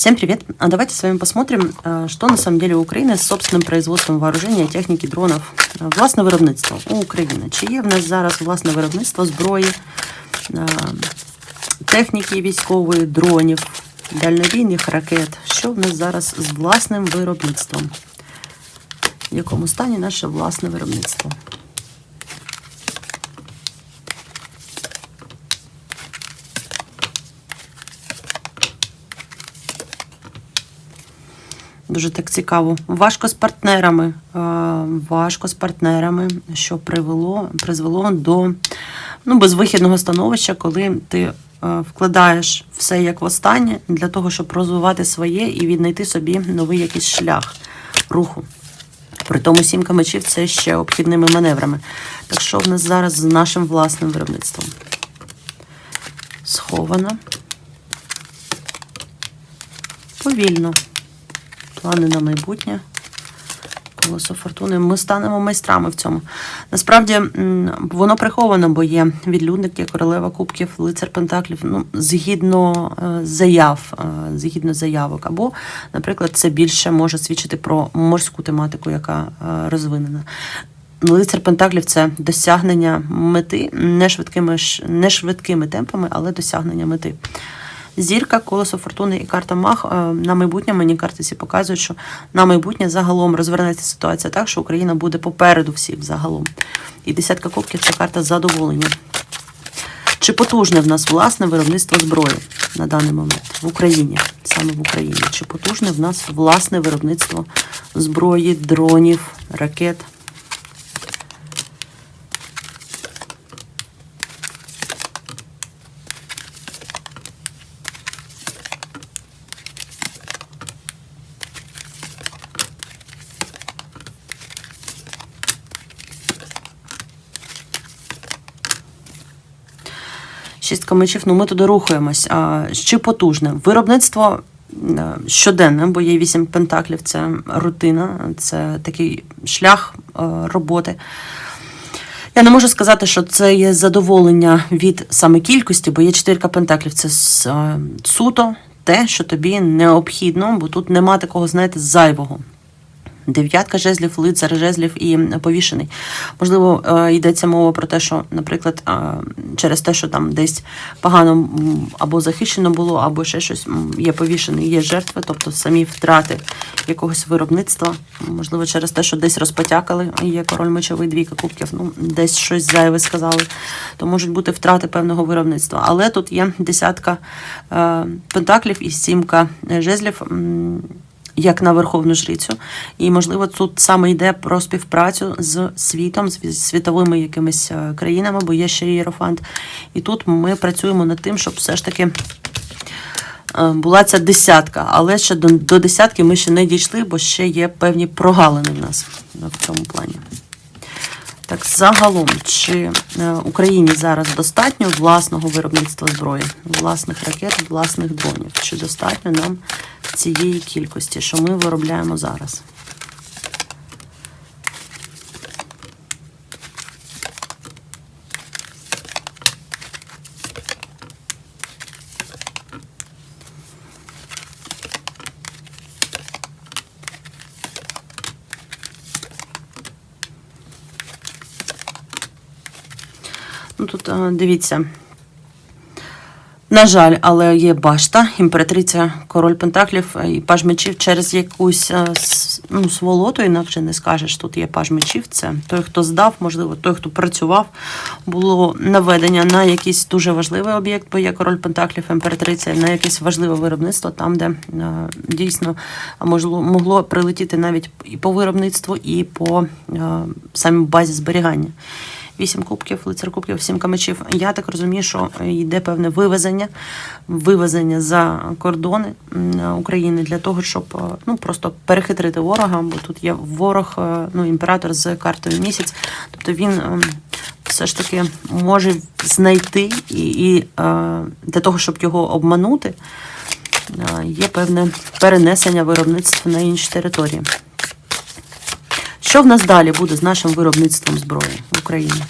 Всем привет! А Давайте с вами посмотрим, э, что на самом деле у Украины с собственным производством вооружения, техніки, дронів. Е, Власне виробництво у України. Чи є в нас зараз власне виробництво зброї, е, техніки військової, дронів, дальнобійних ракет? Що в нас зараз з власним виробництвом? В якому стані наше власне виробництво? Дуже так цікаво. Важко з партнерами. е, Важко з партнерами, що привело, призвело до ну, безвихідного становища, коли ти е, вкладаєш все як востаннє для того, щоб розвивати своє і віднайти собі новий якийсь шлях руху. При тому сімка мечів це ще обхідними маневрами. Так що в нас зараз з нашим власним виробництвом? Сховано. Повільно плани на майбутнє. Колесо фортуни. Ми станемо майстрами в цьому. Насправді воно приховано, бо є відлюдник, є королева кубків, лицар пентаклів, ну, згідно е, заяв, е, згідно заявок. Або, наприклад, це більше може свідчити про морську тематику, яка е, розвинена. Лицар Пентаклів це досягнення мети не швидкими, не швидкими темпами, але досягнення мети. Зірка, колесо фортуни і карта Мах е, на майбутнє мені карти ці показують, що на майбутнє загалом розвернеться ситуація так, що Україна буде попереду всіх загалом. І десятка кубків це карта задоволення. Чи потужне в нас власне виробництво зброї на даний момент в Україні, саме в Україні? Чи потужне в нас власне виробництво зброї, дронів, ракет? Шістка мечів, ну ми туди рухаємось. А, чи потужне? Виробництво е, щоденне, бо є вісім пентаклів, це рутина, це такий шлях е, роботи. Я не можу сказати, що це є задоволення від саме кількості, бо є чотирка пентаклів. Це е, суто те, що тобі необхідно, бо тут нема такого, знаєте, зайвого. Дев'ятка жезлів, лицар жезлів і повішений. Можливо, е, йдеться мова про те, що, наприклад, е, через те, що там десь погано або захищено було, або ще щось є повішений, є жертви, тобто самі втрати якогось виробництва. Можливо, через те, що десь розпотякали, є король мечовий, двійка кубків, ну десь щось зайве сказали. То можуть бути втрати певного виробництва. Але тут є десятка е, пентаклів і сімка жезлів. Як на верховну жрицю, і можливо тут саме йде про співпрацю з світом, з світовими якимись е, країнами, бо є ще ієрофант. І тут ми працюємо над тим, щоб все ж таки е, була ця десятка. Але ще до, до десятки ми ще не дійшли, бо ще є певні прогалини в нас в цьому плані. Так, загалом, чи е, Україні зараз достатньо власного виробництва зброї, власних ракет, власних дронів? Чи достатньо нам цієї кількості, що ми виробляємо зараз? Ну е, дивіться. На жаль, але є башта, імператриця, король Пентаклів і паж мечів через якусь е, ну, сволоту, інакше не скажеш. Тут є паж мечів. Це той, хто здав, можливо, той, хто працював, було наведення на якийсь дуже важливий об'єкт, бо є король Пентаклів, імператриця, на якесь важливе виробництво, там, де е, дійсно могло, могло прилетіти навіть і по виробництву, і по е, самій базі зберігання. Вісім кубків, лицар кубків, сімка мечів. Я так розумію, що йде певне вивезення, вивезення за кордони України для того, щоб е, ну просто перехитрити ворога, бо тут є ворог, е, ну імператор з картою місяць. Тобто він все ж таки може знайти і, і е, для того, щоб його обманути, є певне перенесення виробництва на інші території. Що в нас далі буде з нашим виробництвом зброї в Україні?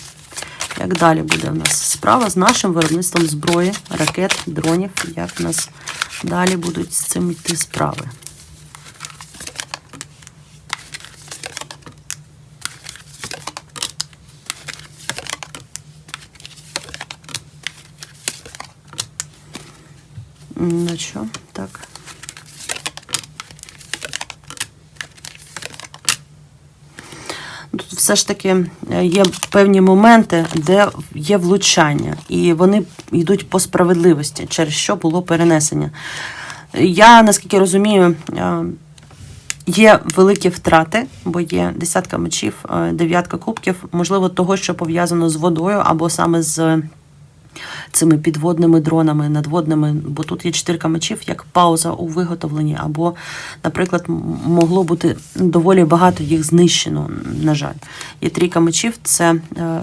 Як далі буде в нас справа з нашим виробництвом зброї, ракет, дронів? Як в нас далі будуть з цим йти справи. М, Ну що, так. Тут все ж таки е, є певні моменти, де є влучання, і вони йдуть по справедливості, через що було перенесення. Я наскільки розумію, е, є великі втрати, бо є десятка мечів, е, дев'ятка кубків, можливо, того, що пов'язано з водою, або саме з цими підводними дронами, надводними, бо тут є чотирка мечів, як пауза у виготовленні, або, наприклад, могло бути доволі багато їх знищено, на жаль. І трійка мечів це, е,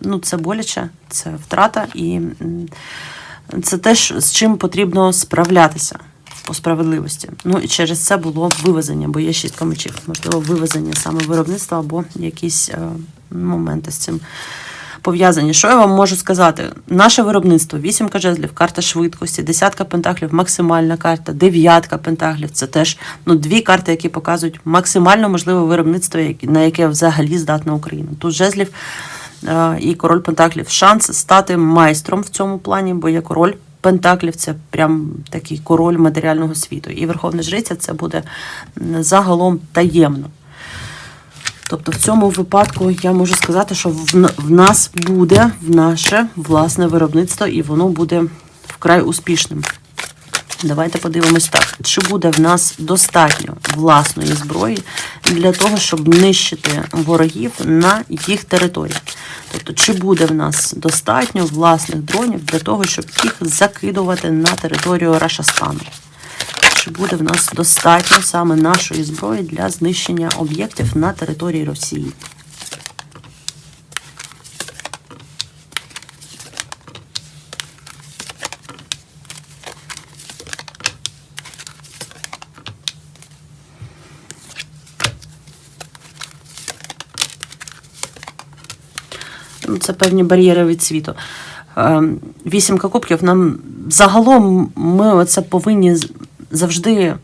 ну, це боляче, це втрата, і це теж з чим потрібно справлятися. По справедливості. Ну і через це було вивезення, бо є шістка мечів. Можливо, вивезення саме виробництва або якісь е, моменти з цим пов'язані. Що я вам можу сказати? Наше виробництво, вісімка жезлів, карта швидкості, десятка пентаклів, максимальна карта, дев'ятка пентаклів. Це теж ну, дві карти, які показують максимально можливе виробництво, на яке взагалі здатна Україна. Тут жезлів е, і король пентаклів. Шанс стати майстром в цьому плані, бо є король. Пентаклів це прям такий король матеріального світу. І Верховна Жриця це буде загалом таємно. Тобто в цьому випадку я можу сказати, що в, нас буде в наше власне виробництво, і воно буде вкрай успішним. Давайте подивимось так, чи буде в нас достатньо власної зброї для того, щоб нищити ворогів на їх території. Тобто, чи буде в нас достатньо власних дронів для того, щоб їх закидувати на територію Рашастану? Чи буде в нас достатньо саме нашої зброї для знищення об'єктів на території Росії? Ну, Це певні бар'єри від світу. Ем, Вісімка кубків нам загалом ми це повинні завжди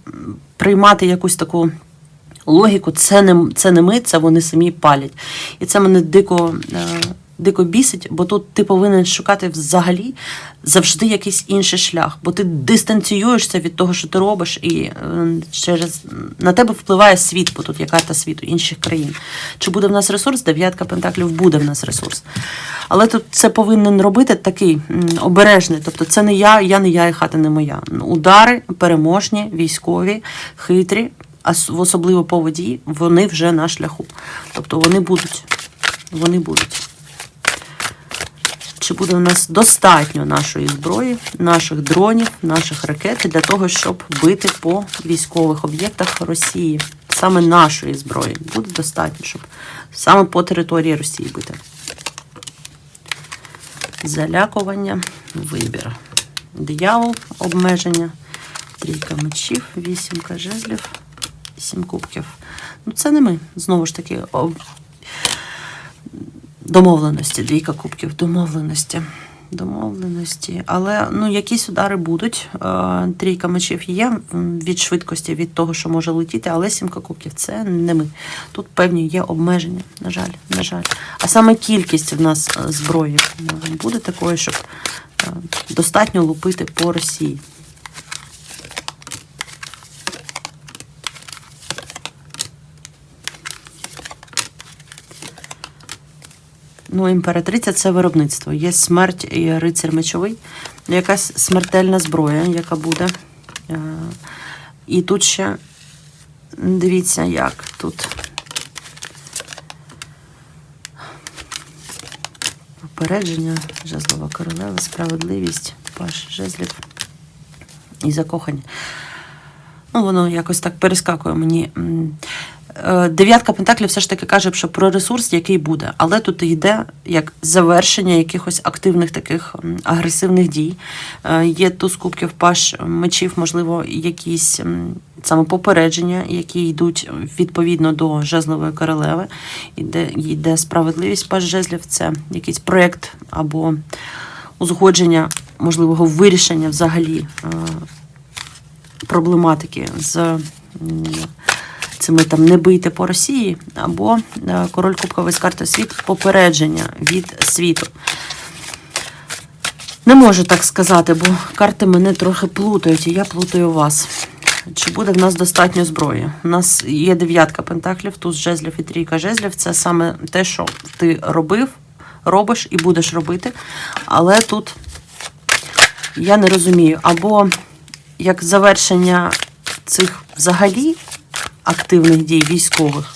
приймати якусь таку логіку. Це не, це не ми, це вони самі палять. І це мене дико, е, дико бісить, бо тут ти повинен шукати взагалі завжди якийсь інший шлях, бо ти дистанціюєшся від того, що ти робиш, і е, через на тебе впливає світ, бо тут є карта світу інших країн. Чи буде в нас ресурс? Дев'ятка пентаклів буде в нас ресурс. Але тут це повинен робити такий обережний. Тобто, це не я, я не я, і хата не моя. Удари переможні, військові, хитрі, а особливо по воді, вони вже на шляху. Тобто вони будуть. Вони будуть. Чи буде у нас достатньо нашої зброї, наших дронів, наших ракет для того, щоб бити по військових об'єктах Росії? Саме нашої зброї буде достатньо, щоб саме по території Росії бити. Залякування, вибір. Диявол, обмеження, трійка мечів, вісімка жезлів, сім кубків. Ну, це не ми. Знову ж таки, домовленості, двійка кубків, домовленості. Домовленості, але ну якісь удари будуть. Е, Трійка мечів є від швидкості, від того, що може летіти, але сімка кубків це не ми. Тут певні є обмеження, на жаль, на жаль. А саме кількість в нас е, зброї е, буде такою, щоб е, достатньо лупити по Росії. Ну, імператриця це виробництво. Є смерть і рицар мечовий, якась смертельна зброя, яка буде. Е, І тут ще дивіться, як тут. Попередження, жезлова королева, справедливість, паш жезлів і закохання. Ну, воно якось так перескакує мені. Е, Дев'ятка Пентаклів все ж таки каже, що про ресурс, який буде, але тут йде як завершення якихось активних таких агресивних дій. Е, Є туз кубків паш мечів, можливо, якісь саме попередження, які йдуть відповідно до жезлової королеви, іде, йде справедливість. Паш жезлів, це якийсь проєкт або узгодження можливого вирішення взагалі е, проблематики з цими там не бийте по Росії, або е, король Кубковий з карти світ попередження від світу. Не можу так сказати, бо карти мене трохи плутають, і я плутаю вас. Чи буде в нас достатньо зброї? У нас є дев'ятка пентаклів, туз жезлів і трійка жезлів. Це саме те, що ти робив, робиш і будеш робити. Але тут я не розумію, або як завершення цих взагалі активних дій військових,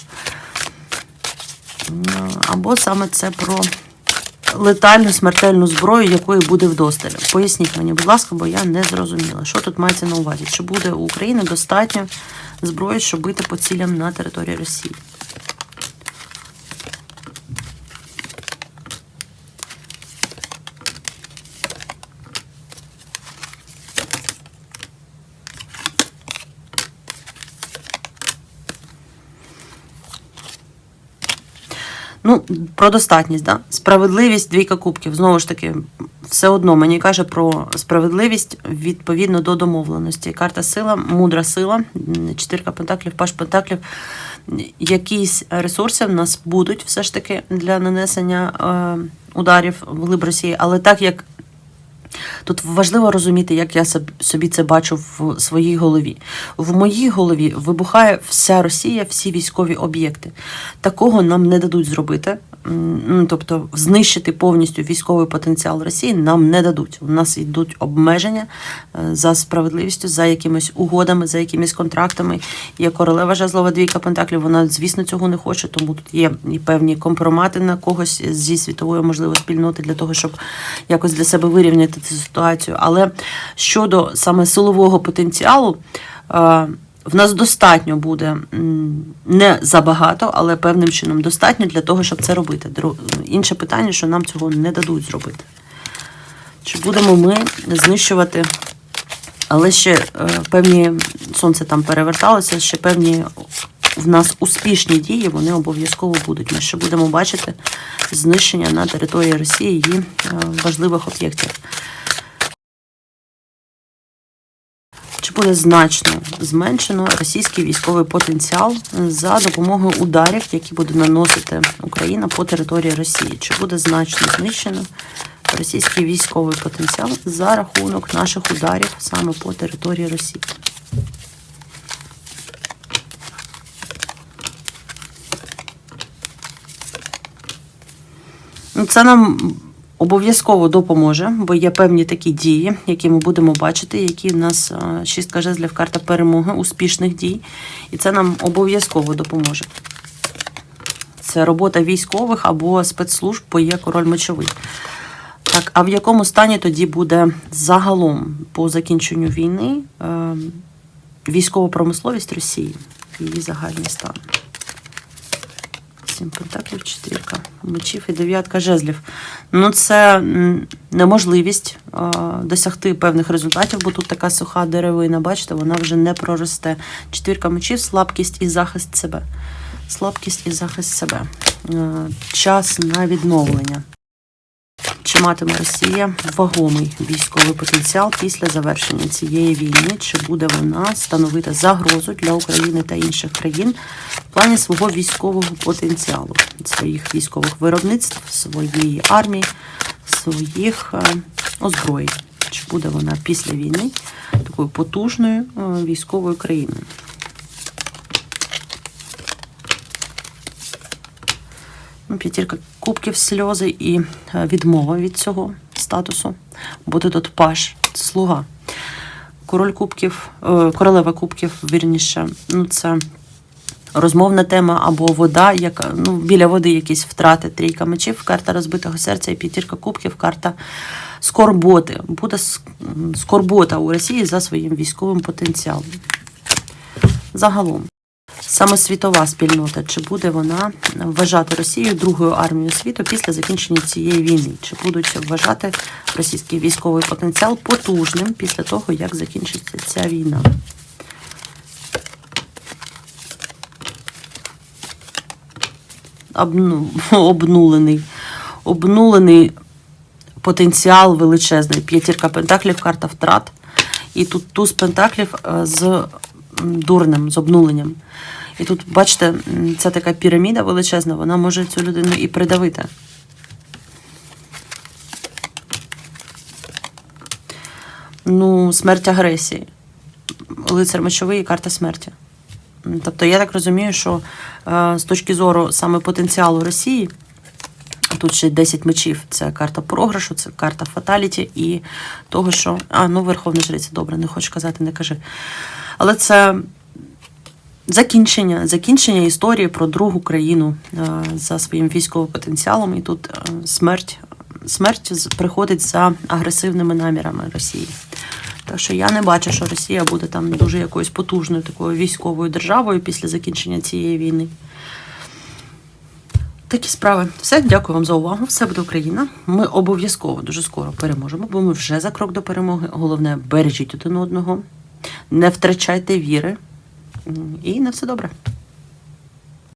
або саме це про летальну смертельну зброю, якої буде вдосталь. Поясніть мені, будь ласка, бо я не зрозуміла, що тут мається на увазі. Чи буде у України достатньо зброї, щоб бити по цілям на території Росії? Ну, про достатність, да? Справедливість, двійка кубків. Знову ж таки, все одно мені каже про справедливість відповідно до домовленості. Карта сила, мудра сила, м, чотирка пентаклів, паш пентаклів. Якісь ресурси в нас будуть все ж таки для нанесення е, ударів в глиб Росії, але так як Тут важливо розуміти, як я соб- собі це бачу в своїй голові. В моїй голові вибухає вся Росія, всі військові об'єкти. Такого нам не дадуть зробити. Тобто, знищити повністю військовий потенціал Росії нам не дадуть. У нас йдуть обмеження е, за справедливістю, за якимись угодами, за якимись контрактами. Є королева жезлова двійка пентаклів. Вона, звісно, цього не хоче, тому тут є і певні компромати на когось зі світової можливо спільноти для того, щоб якось для себе вирівняти цю ситуацію. Але щодо саме силового потенціалу. е, В нас достатньо буде не забагато, але певним чином достатньо для того, щоб це робити. Інше питання, що нам цього не дадуть зробити. Чи будемо ми знищувати, але ще е, певні сонце там переверталося, ще певні в нас успішні дії, вони обов'язково будуть. Ми ще будемо бачити знищення на території Росії її е, важливих об'єктів. Чи буде значно зменшено російський військовий потенціал за допомогою ударів, які буде наносити Україна по території Росії? Чи буде значно знищено російський військовий потенціал за рахунок наших ударів саме по території Росії? Це нам обов'язково допоможе, бо є певні такі дії, які ми будемо бачити, які в нас е, шістка жезлів, карта перемоги, успішних дій. І це нам обов'язково допоможе. Це робота військових або спецслужб, бо є король мечовий. Так, а в якому стані тоді буде загалом по закінченню війни е, військова промисловість Росії, її загальний стан? Сім пентаклів, чотирка мечів і дев'ятка жезлів. Ну, це неможливість е, досягти певних результатів, бо тут така суха деревина, бачите, вона вже не проросте. Четвірка мечів, слабкість і захист себе. Слабкість і захист себе. Е, час на відновлення. Чи матиме Росія вагомий військовий потенціал після завершення цієї війни? Чи буде вона становити загрозу для України та інших країн в плані свого військового потенціалу, своїх військових виробництв, своєї армії, своїх е, озброєнь? Чи буде вона після війни такою потужною е, військовою країною? П'ятірка кубків, сльози і е, відмова від цього статусу. Буде тут паш, слуга. Король кубків, е, королева кубків, вірніше, ну це розмовна тема або вода, яка ну, біля води якісь втрати, трійка мечів, карта розбитого серця і п'ятірка кубків, карта скорботи. Буде скорбота у Росії за своїм військовим потенціалом. Загалом. Саме світова спільнота, чи буде вона вважати Росію другою армією світу після закінчення цієї війни? Чи будуть вважати російський військовий потенціал потужним після того, як закінчиться ця війна? Обну... Обнулений. Обнулений потенціал величезний. П'ятірка пентаклів, карта втрат І тут туз пентаклів е, з м, дурнем, з обнуленням. І тут, бачите, ця така піраміда величезна, вона може цю людину і придавити. Ну, смерть агресії. Лицар мечовий і карта смерті. Тобто, я так розумію, що е, з точки зору саме потенціалу Росії, тут ще 10 мечів, це карта програшу, це карта фаталіті і того, що. А, ну, Верховна Жриця, добре, не хочу казати, не кажи. Але це закінчення, закінчення історії про другу країну е, за своїм військовим потенціалом. І тут е, смерть, смерть приходить за агресивними намірами Росії. Так що я не бачу, що Росія буде там дуже якоюсь потужною такою військовою державою після закінчення цієї війни. Такі справи. Все, дякую вам за увагу. Все буде Україна. Ми обов'язково дуже скоро переможемо, бо ми вже за крок до перемоги. Головне, бережіть один одного, не втрачайте віри. І на все добре.